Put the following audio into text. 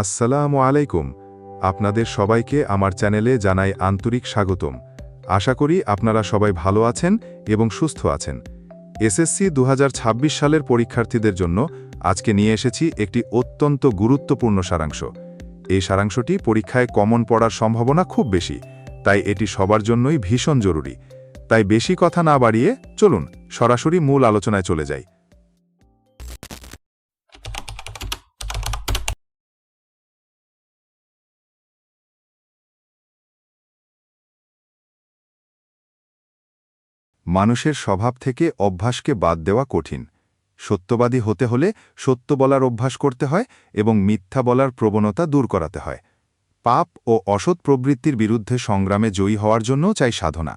আসসালামু আলাইকুম। আপনাদের সবাইকে আমার চ্যানেলে জানাই আন্তরিক স্বাগতম। আশা করি আপনারা সবাই ভালো আছেন এবং সুস্থ আছেন। এসএসসি দু হাজার ছাব্বিশ সালের পরীক্ষার্থীদের জন্য আজকে নিয়ে এসেছি একটি অত্যন্ত গুরুত্বপূর্ণ সারাংশ। এই সারাংশটি পরীক্ষায় কমন পড়ার সম্ভাবনা খুব বেশি, তাই এটি সবার জন্যই ভীষণ জরুরি। তাই বেশি কথা না বাড়িয়ে চলুন সরাসরি মূল আলোচনায় চলে যাই। মানুষের স্বভাব থেকে অভ্যাসকে বাদ দেওয়া কঠিন। সত্যবাদী হতে হলে সত্য বলার অভ্যাস করতে হয় এবং মিথ্যা বলার প্রবণতা দূর করাতে হয়। পাপ ও অসৎ প্রবৃত্তির বিরুদ্ধে সংগ্রামে জয়ী হওয়ার জন্যও চাই সাধনা।